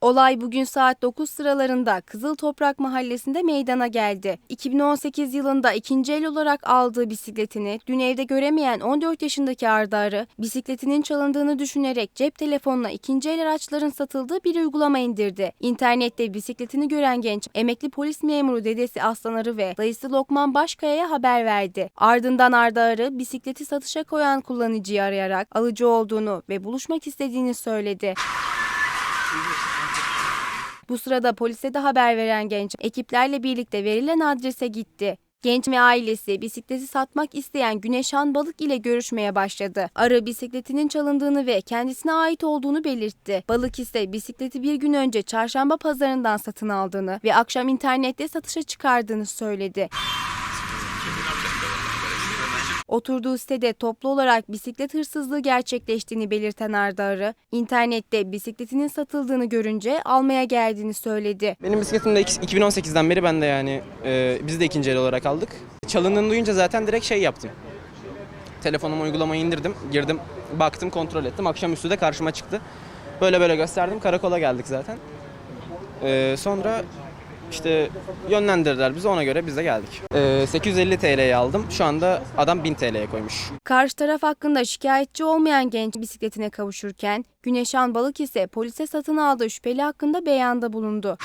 Olay bugün saat 9 sıralarında Kızıl Toprak Mahallesi'nde meydana geldi. 2018 yılında ikinci el olarak aldığı bisikletini dün evde göremeyen 14 yaşındaki Arda Arı, bisikletinin çalındığını düşünerek cep telefonuna ikinci el araçların satıldığı bir uygulama indirdi. İnternette bisikletini gören genç, emekli polis memuru dedesi Aslan Arı ve dayısı Lokman Başkaya'ya haber verdi. Ardından Arda Arı, bisikleti satışa koyan kullanıcıyı arayarak alıcı olduğunu ve buluşmak istediğini söyledi. Bu sırada polise de haber veren genç ekiplerle birlikte verilen adrese gitti. Genç ve ailesi bisikleti satmak isteyen Güneşhan Balık ile görüşmeye başladı. Arı bisikletinin çalındığını ve kendisine ait olduğunu belirtti. Balık ise bisikleti bir gün önce çarşamba pazarından satın aldığını ve akşam internette satışa çıkardığını söyledi. Oturduğu sitede toplu olarak bisiklet hırsızlığı gerçekleştiğini belirten Arda Arı, internette bisikletinin satıldığını görünce almaya geldiğini söyledi. Benim bisikletim de 2018'den beri ben de yani e, biz de ikinci el olarak aldık. Çalındığını duyunca zaten direkt şey yaptım. Telefonuma uygulamayı indirdim, girdim, baktım, kontrol ettim. Akşamüstü de karşıma çıktı. Böyle böyle gösterdim, karakola geldik zaten. E, sonra işte yönlendirdiler bizi ona göre biz de geldik. E, 850 TL'ye aldım. Şu anda adam 1000 TL'ye koymuş. Karşı taraf hakkında şikayetçi olmayan genç bisikletine kavuşurken, Güneşan Balık ise polise satın aldığı şüpheli hakkında beyanda bulundu.